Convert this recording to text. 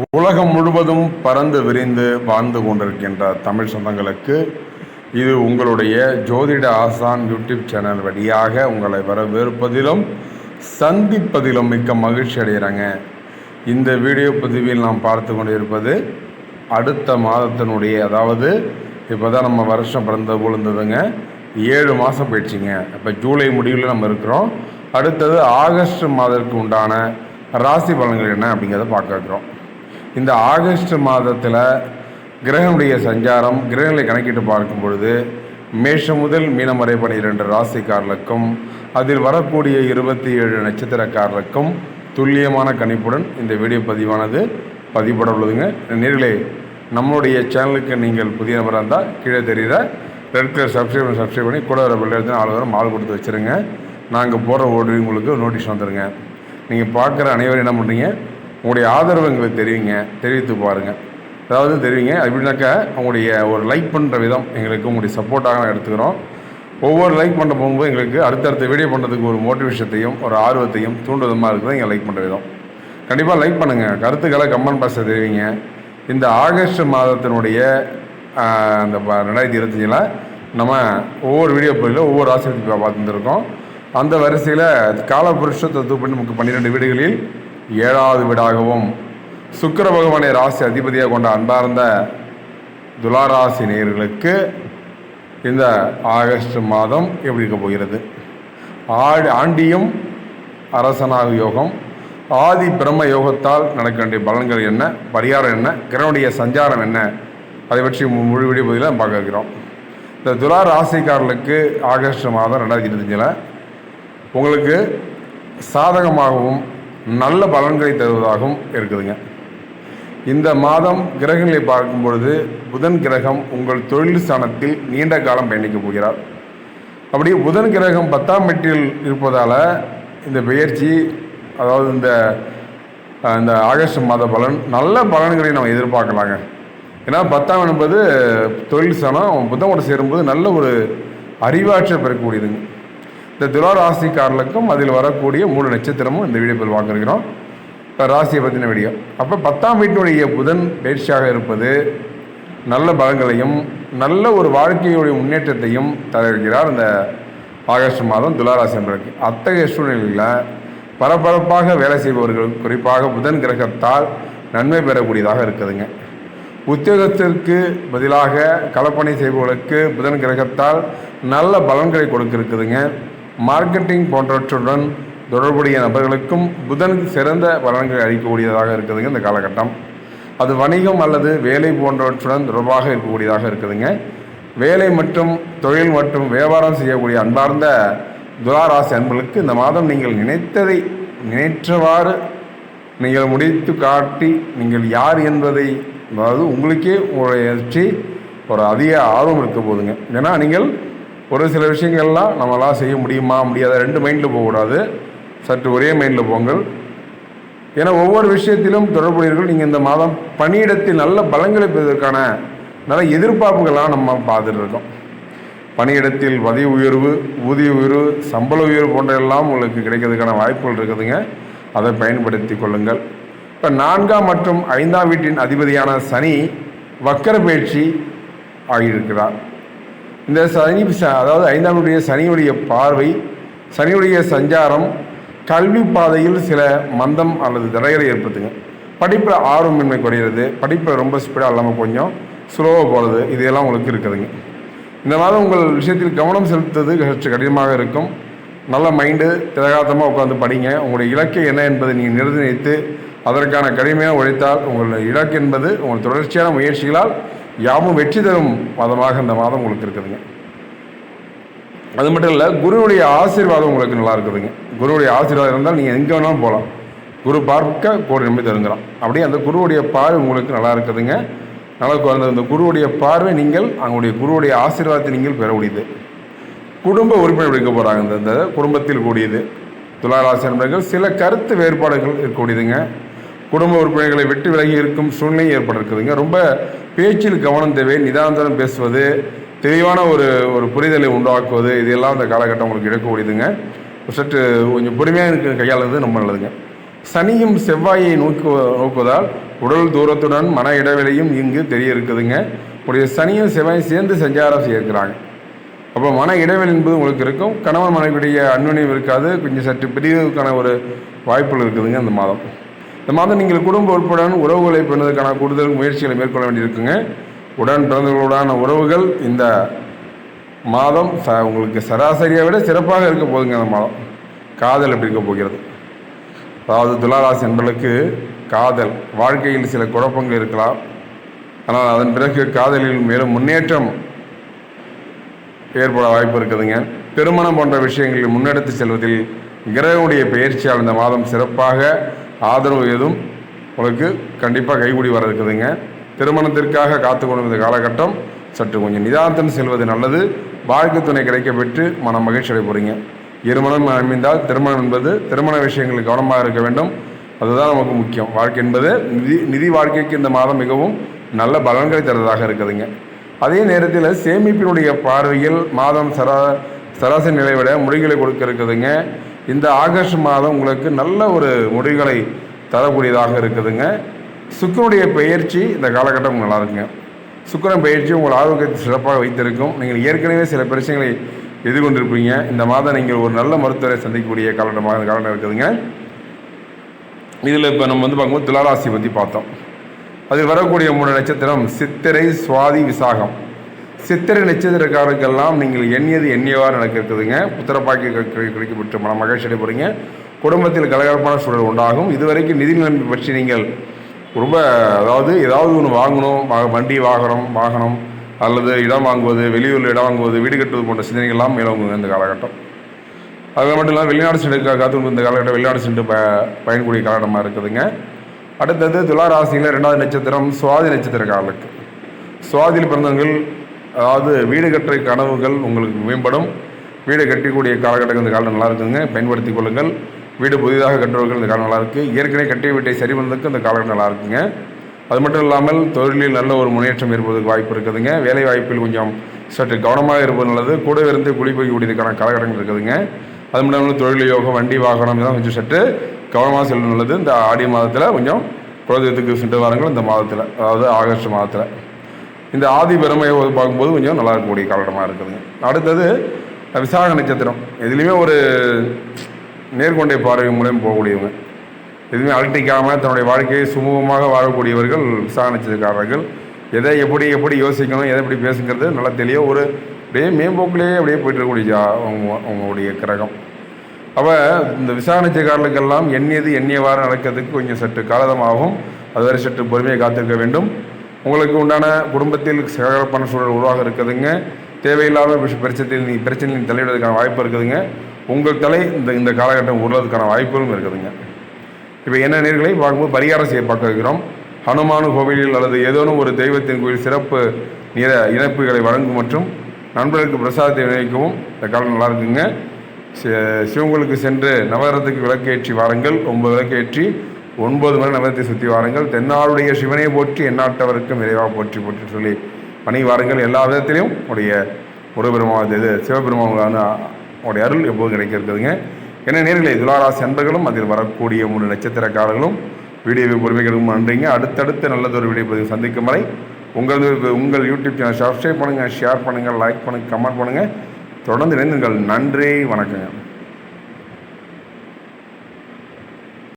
உலகம் முழுவதும் பறந்து விரிந்து வாழ்ந்து கொண்டிருக்கின்ற தமிழ் சொந்தங்களுக்கு இது உங்களுடைய ஜோதிட ஆசான் யூடியூப் சேனல் வழியாக உங்களை வரவேற்பதிலும் சந்திப்பதிலும் மிக்க மகிழ்ச்சி அடைகிறாங்க இந்த வீடியோ பதிவில் நாம் பார்த்து கொண்டிருப்பது அடுத்த மாதத்தினுடைய அதாவது இப்போ தான் நம்ம வருஷம் பிறந்த போல் இருந்ததுங்க ஏழு மாதம் போயிடுச்சுங்க. இப்போ ஜூலை முடிவில் நம்ம இருக்கிறோம். அடுத்தது ஆகஸ்ட் மாதத்துக்கு உண்டான ராசி பலன்கள் என்ன அப்படிங்கிறத பார்க்க இருக்கிறோம் இந்த ஆகஸ்ட் மாதத்தில் கிரகனுடைய சஞ்சாரம் கிரகங்களை கணக்கிட்டு பார்க்கும் பொழுது மேஷம் முதல் மீனம் வரை பனிரெண்டு ராசிக்காரர்களுக்கும் அதில் வரக்கூடிய இருபத்தி ஏழு நட்சத்திரக்காரர்களுக்கும் துல்லியமான கணிப்புடன் இந்த வீடியோ பதிவானது பதிவுபட உள்ளதுங்க. நேர்களே நம்மளுடைய சேனலுக்கு நீங்கள் புதிய நபராக இருந்தால் கீழே தெரிகிற ரெட் கலர் சப்ஸ்கிரைப் சப்ஸ்கிரைப் பண்ணி கூட வர பிள்ளை எடுத்து நாலு வரும் ஆள் கொடுத்து வச்சுருங்க. நாங்கள் போகிற ஓடி உங்களுக்கு நோட்டீஸ் வந்துடுங்க நீங்கள் பார்க்குற அனைவரும் என்ன பண்ணுறீங்க உங்களுடைய ஆதரவு எங்களுக்கு தெரிவிங்க தெரிவித்து பாருங்கள் அதாவது தெரிவிங்க அப்படின்னாக்கா உங்களுடைய ஒரு லைக் பண்ணுற விதம் எங்களுக்கு உங்களுடைய சப்போர்ட்டாக நான் எடுத்துக்கிறோம். ஒவ்வொரு லைக் பண்ண போகும்போது எங்களுக்கு அடுத்தடுத்த வீடியோ பண்ணுறதுக்கு ஒரு மோட்டிவேஷத்தையும் ஒரு ஆர்வத்தையும் தூண்டுதமாக இருக்குது எங்கள் லைக் பண்ணுற விதம். கண்டிப்பாக லைக் பண்ணுங்கள் கருத்துக்களை கமெண்ட் பாக்ஸில் தெரிவிங்க. இந்த ஆகஸ்ட் மாதத்தினுடைய அந்த ப- ரெண்டாயிரத்தி இருபத்தஞ்சில் நம்ம ஒவ்வொரு வீடியோ பதிவில் ஒவ்வொரு ராசி பார்த்துருக்கோம் அந்த வரிசையில் காலபுருஷ தத்துவப்படி நமக்கு பன்னிரெண்டு வீடுகளில் ஏழாவது வீடாகவும் சுக்கர பகவானை ராசி அதிபதியாக கொண்ட அன்பார்ந்த துலாராசி நேயர்களுக்கு இந்த ஆகஸ்ட் மாதம் எப்படி இருக்க போகிறது? ஆடி ஆண்டியும் அரசனாக யோகம். ஆதி பிரம்ம யோகத்தால் நடக்க வேண்டிய பலன்கள் என்ன? பரிகாரம் என்ன? கிரனுடைய சஞ்சாரம் என்ன? அதை பற்றி மு- முழு வீடியோ பதிலாக பார்க்க இருக்கிறோம். இந்த துலா ராசிக்காரர்களுக்கு ஆகஸ்ட் மாதம் ரெண்டாயிரத்தி இருபத்தஞ்சில் உங்களுக்கு சாதகமாகவும் நல்ல பலன்களை தருவதாகவும் இருக்குதுங்க. இந்த மாதம் கிரகங்களை பார்க்கும் பொழுது புதன் கிரகம் உங்கள் தொழில் ஸ்தானத்தில் நீண்ட காலம் பயணிக்க போகிறார். அப்படி புதன் கிரகம் பத்தாம் வீட்டில் இருப்பதால் இந்த பெயர்ச்சி அதாவது இந்த இந்த ஆகஸ்ட் மாத பலன் நல்ல பலன்களை நம்ம எதிர்பார்க்கலாங்க. ஏன்னா பத்தாம் என்பது தொழில் ஸ்தானம் புதனோடு சேரும்போது நல்ல ஒரு அறிவாற்றல் பெறக்கூடியதுங்க. இந்த துலாராசிக்காரர்களுக்கும் அதில் வரக்கூடிய மூணு நட்சத்திரமும் இந்த வீடியோவில் வாங்கிருக்கிறோம் இப்போ ராசியை பற்றின வீடியோ அப்போ பத்தாம் வீட்டினுடைய புதன் பயிற்சியாக இருப்பது நல்ல பலன்களையும் நல்ல ஒரு வாழ்க்கையுடைய முன்னேற்றத்தையும் தருகிறார் இந்த ஆகஸ்ட் மாதம் துளாராசி என்பதற்கு அத்தகைய சூழ்நிலையில் பரபரப்பாக வேலை செய்பவர்கள் குறிப்பாக புதன் கிரகத்தால் நன்மை பெறக்கூடியதாக இருக்குதுங்க. உத்தியோகத்திற்கு பதிலாக கலப்பணி செய்பவர்களுக்கு புதன் கிரகத்தால் நல்ல பலன்களை கொடுக்க இருக்குதுங்க மார்க்கெட்டிங் போன்றவற்றுடன் தொடர்புடைய நபர்களுக்கும் புதன் சிறந்த பலன்களை அளிக்கக்கூடியதாக இருக்குதுங்க இந்த காலகட்டம். அது வணிகம் அல்லது வேலை போன்றவற்றுடன் தொடர்பாக இருக்கக்கூடியதாக இருக்குதுங்க. வேலை மற்றும் தொழில் மற்றும் வியாபாரம் செய்யக்கூடிய அன்பார்ந்த துளாராசி அன்பர்களுக்கு இந்த மாதம் நீங்கள் நினைத்ததை நினைற்றவாறு நீங்கள் முடித்து காட்டி நீங்கள் யார் என்பதை அதாவது உங்களுக்கே உங்களுடைய ஒரு அதிக ஆர்வம் இருக்க போதுங்க. ஏன்னா நீங்கள் ஒரு சில விஷயங்கள்லாம் நம்மளால் செய்ய முடியுமா முடியாத ரெண்டு மைண்டில் போகக்கூடாது. சற்று ஒரே மைண்டில் போங்கள். ஏன்னா ஒவ்வொரு விஷயத்திலும் தொடர்புடையவர்கள் நீங்கள் இந்த மாதம் பணியிடத்தில் நல்ல பலங்களை பெறுவதற்கான நல்ல எதிர்பார்ப்புகள்லாம் நம்ம பார்த்துட்டு இருக்கோம். பணியிடத்தில் பதவி உயர்வு ஊதிய உயர்வு சம்பள உயர்வு போன்ற எல்லாம் உங்களுக்கு கிடைக்கிறதுக்கான வாய்ப்புகள் இருக்குதுங்க. அதை பயன்படுத்தி கொள்ளுங்கள். இப்போ நான்காம் மற்றும் ஐந்தாம் வீட்டின் அதிபதியான சனி வக்கர பயிற்சி ஆகியிருக்கிறார். இந்த சனி ச- அதாவது ஐந்தாம் வீட்டுடைய சனியுடைய பார்வை சனியுடைய சஞ்சாரம் கல்வி பாதையில் சில மந்தம் அல்லது தடைகளை ஏற்படுத்துங்க. படிப்பில் ஆர்வமின்மை குறையிறது. படிப்பில் ரொம்ப ஸ்பீடாக இல்லாமல் கொஞ்சம் ஸ்லோவாக போகிறது இதையெல்லாம் உங்களுக்கு இருக்குதுங்க. இந்த மாதம் உங்கள் விஷயத்தில் கவனம் செலுத்துவது சற்று கடினமாக இருக்கும். நல்ல மைண்டு திரகாத்தமாக உட்காந்து படிங்க. உங்களுடைய இலக்கு என்ன என்பதை நீங்கள் நிர்ணயித்து அதற்கான கடுமையாக உழைத்தால் உங்கள் இலக்கு என்பது உங்கள் தொடர்ச்சியான முயற்சிகளால் யாவும் வெற்றி தரும் மாதமாக இந்த மாதம் உங்களுக்கு இருக்குதுங்க. அது மட்டும் இல்லை குருவுடைய ஆசீர்வாதம் உங்களுக்கு நல்லா இருக்குதுங்க. குருவுடைய ஆசீர்வாதம் இருந்தால் நீங்கள் எங்கே வேணாலும் போகலாம் குரு பார்க்க கோடி நம்பி தருங்கிறான் அப்படியே அந்த குருவுடைய பார்வை உங்களுக்கு நல்லா இருக்குதுங்க. நல்லா அந்த அந்த குருவுடைய பார்வை நீங்கள் அவங்களுடைய குருவுடைய ஆசீர்வாதத்தை நீங்கள் பெற முடியுது குடும்ப உறுப்பினர் எடுக்க போகிறாங்க இந்த குடும்பத்தில் கூடியது. துளாராசி நண்பர்கள் சில கருத்து வேறுபாடுகள் இருக்கக்கூடியதுங்க. குடும்ப உறுப்பினர்களை விட்டு விலகி இருக்கும் சூழ்நிலை ஏற்பட இருக்குதுங்க ரொம்ப பேச்சில் கவனம் தேவை நிதானத்துடன் பேசுவது தெளிவான ஒரு ஒரு புரிதலை உண்டாக்குவது இதெல்லாம் அந்த காலகட்டம் உங்களுக்கு எடுக்கக்கூடியதுங்க. சற்று கொஞ்சம் பொறுமையாக இருக்க கையாளுறது ரொம்ப நல்லதுங்க. சனியும் செவ்வாயை நோக்கு நோக்குவதால் உடல் தூரத்துடன் மன இடைவெளியும் இங்கு தெரிய இருக்குதுங்க உடைய சனியும் செவ்வாயும் சேர்ந்து சஞ்சாரம் செய்யிருக்கிறாங்க அப்போ மன இடைவெளி என்பது உங்களுக்கு இருக்கும். கணவன் மனைவிடைய அன்னுணியம் இருக்காது. கொஞ்சம் சற்று பிரிவுக்கான ஒரு வாய்ப்புகள் இருக்குதுங்க அந்த மாதம். இந்த மாதம் நீங்கள் குடும்ப உறுப்புடன் உறவுகளை பெறுவதற்கான கூடுதல் முயற்சிகளை மேற்கொள்ள வேண்டியிருக்குங்க. உடன் பிறந்தவர்களுடான உறவுகள் இந்த மாதம் ச உங்களுக்கு சராசரியை விட சிறப்பாக இருக்க போகுதுங்க அந்த மாதம். காதல் எப்படி இருக்க போகிறது? அதாவது துளாராசி என்பளுக்கு காதல் வாழ்க்கையில் சில குழப்பங்கள் இருக்கலாம். ஆனால் அதன் பிறகு காதலில் மேலும் முன்னேற்றம் ஏற்பட வாய்ப்பு இருக்குதுங்க. திருமணம் போன்ற விஷயங்களில் முன்னெடுத்து செல்வதில் கிரகனுடைய பெயர்ச்சியால் இந்த மாதம் சிறப்பாக ஆதரவு எதுவும் உங்களுக்கு கண்டிப்பாக கைகூடி வர இருக்குதுங்க. திருமணத்திற்காக காத்து கொண்டிருந்த இந்த காலகட்டம் சற்று கொஞ்சம் நிதானத்துடன் செல்வது நல்லது. வாழ்க்கை துணை கிடைக்க பெற்று மன மகிழ்ச்சி அடைய போகிறீங்க இருமணம் அமைந்தால் திருமணம் என்பது திருமண விஷயங்களில் கவனமாக இருக்க வேண்டும். அதுதான் நமக்கு முக்கியம். வாழ்க்கை என்பது நிதி நிதி வாழ்க்கைக்கு இந்த மாதம் மிகவும் நல்ல பலன்களை தருவதாக இருக்குதுங்க. அதே நேரத்தில் சேமிப்பினுடைய பார்வையில் மாதம் சரா சராசரி நிலை விட முடிகளை கொடுக்க இருக்குதுங்க. இந்த ஆகஸ்ட் மாதம் உங்களுக்கு நல்ல ஒரு முடிவுகளை தரக்கூடியதாக இருக்குதுங்க. சுக்கரனுடைய பயிற்சி இந்த காலகட்டம் நல்லா இருக்குங்க. சுக்கரன் பயிற்சி உங்கள் ஆரோக்கியத்தை சிறப்பாக வைத்திருக்கும். நீங்கள் ஏற்கனவே சில பிரச்சனைகளை எதிர்கொண்டிருப்பீங்க. இந்த மாதம் நீங்கள் ஒரு நல்ல மருத்துவரை சந்திக்கக்கூடிய காலகட்டமாக இந்த காலகட்டம் இருக்குதுங்க. இதில் இப்போ நம்ம வந்து பார்க்கும்போது துளாராசி பற்றி பார்த்தோம். அதில் வரக்கூடிய மூணு நட்சத்திரம் சித்திரை சுவாதி விசாகம். சித்திரை நட்சத்திரக்காரருக்கெல்லாம் நீங்கள் எண்ணியது எண்ணியவாறு நடக்கிறதுங்க. புத்திரப்பாக்கி கிடைக்கப்பட்டு மன மகிழ்ச்சி அடைபடுங்க குடும்பத்தில் கலகலப்பான சூழல் உண்டாகும். இதுவரைக்கும் நிதி நிலைமை பற்றி நீங்கள் ரொம்ப அதாவது ஏதாவது ஒன்று வாங்கணும் வண்டி வாகனம் வாகனம் அல்லது இடம் வாங்குவது வெளியூரில் இடம் வாங்குவது வீடு கட்டுவது போன்ற சிந்தனைகள்லாம் மேலோங்குங்க இந்த காலகட்டம். அது மட்டும் இல்லாமல் வெளிநாடு சென்று காத்து இந்த காலகட்டம் வெளிநாடு சென்று ப பயன்கூடிய காலகட்டமாக இருக்குதுங்க. அடுத்தது துளாராசியில் ரெண்டாவது நட்சத்திரம் சுவாதி நட்சத்திர காலக்கு சுவாதியில் பிறந்தவர்கள் அதாவது வீடு கட்டுற கனவுகள் உங்களுக்கு மேம்படும். வீடு கட்டக்கூடிய காலகட்டங்கள் இந்த காலம் நல்லா இருக்குதுங்க பயன்படுத்திக் கொள்ளுங்கள். வீடு புதிதாக கட்டுறவர்கள் இந்த காலம் நல்லா இருக்குது ஏற்கனவே கட்டிய வீட்டை சரி பண்ணுறதுக்கு இந்த காலகட்டம் நல்லா இருக்குங்க அது மட்டும் இல்லாமல் தொழிலில் நல்ல ஒரு முன்னேற்றம் இருப்பதற்கு வாய்ப்பு இருக்குதுங்க. வேலை வாய்ப்பில் கொஞ்சம் சற்று கவனமாக இருப்பது நல்லது. கூடவே இருந்து குடி போய்க்கூடியதுக்கான காலகட்டங்கள் இருக்குதுங்க. அது மட்டும் இல்லாமல் தொழில் யோகம் வண்டி வாகனம் இதெல்லாம் கொஞ்சம் சற்று கவனமாக செல்லும் நல்லது. இந்த ஆடி மாதத்தில் கொஞ்சம் குலதெய்வத்துக்கு சென்று வாருங்கள். இந்த மாதத்தில் அதாவது ஆகஸ்ட் மாதத்தில். இந்த ஆதி பெருமையை பார்க்கும்போது கொஞ்சம் நல்லா இருக்கக்கூடிய காலகட்டமாக இருக்குதுங்க அடுத்தது விசாக நட்சத்திரம். எதுலேயுமே ஒரு நேர்கொண்டை பார்வை மூலம் போகக்கூடியவங்க. எதுவுமே அலட்டிக்காமல் தன்னுடைய வாழ்க்கையை சுமூகமாக வாழக்கூடியவர்கள் விசாக நட்சத்திரக்காரர்கள். எதை எப்படி எப்படி யோசிக்கணும் எதை எப்படி பேசுங்கிறது நல்லா தெளிவாக ஒரு அப்படியே மேம்போக்கிலேயே அப்படியே போயிட்டு இருக்கக்கூடிய ஜா- அவங்க அவங்களுடைய கிரகம். அப்போ இந்த விசாக எண்ணியது எண்ணியவாறு நடக்கிறதுக்கு கொஞ்சம் சற்று காலதமாகும் அதுவரை சற்று பொறுமையை காத்திருக்க வேண்டும். உங்களுக்கு உண்டான குடும்பத்தில் சகலப்பான சூழல் உருவாக இருக்குதுங்க. தேவையில்லாத பிரச்சனையில் நீ பிரச்சனையில் தலையிடுறதுக்கான வாய்ப்பு இருக்குதுங்க. உங்கள் தலை இந்த இந்த காலகட்டம் உருளதுக்கான வாய்ப்புகளும் இருக்குதுங்க. இப்போ என்ன நேர்களை பார்க்கும்போது பரிகாரம் செய்ய பார்க்க இருக்கிறோம். ஹனுமான கோவிலில் அல்லது ஏதேனும் ஒரு தெய்வத்தின் கோயில் சிறப்பு நிற இணைப்புகளை வழங்கும் மற்றும் நண்பர்களுக்கு பிரசாதத்தை விநியோகிக்கவும் இந்த காலம் நல்லா இருக்குங்க. சி- சிவங்களுக்கு சென்று நவரத்துக்கு விளக்கேற்றி வாருங்கள். ஒன்பது விளக்கேற்றி ஒன்பது மணி நவரத்தை சுற்றி வாருங்கள். தென்னாளுடைய சிவனை போற்றி எந்நாட்டவருக்கும் விரைவாக போற்றி போற்றி சொல்லி பணி வாருங்கள். எல்லா விதத்திலையும் உடைய முருகபெருமாவது இது சிவபெருமாவான உடைய அருள் எப்போதும் கிடைக்க இருக்குதுங்க என்ன நேர்களை துளாராசி அன்பர்களும் அதில் வரக்கூடிய மூணு நட்சத்திரக்காரர்களும் வீடியோவை பொறுமைகளும் நன்றிங்க. அடுத்தடுத்து நல்லதொரு வீடியோ பதிவு சந்திக்கும் வரை உங்களது உங்கள் யூடியூப் சேனல் சப்ஸ்கிரைப் பண்ணுங்கள் ஷேர் பண்ணுங்கள் லைக் பண்ணுங்கள் கமெண்ட் பண்ணுங்கள் தொடர்ந்து இணைந்துங்கள் நன்றி வணக்கங்க.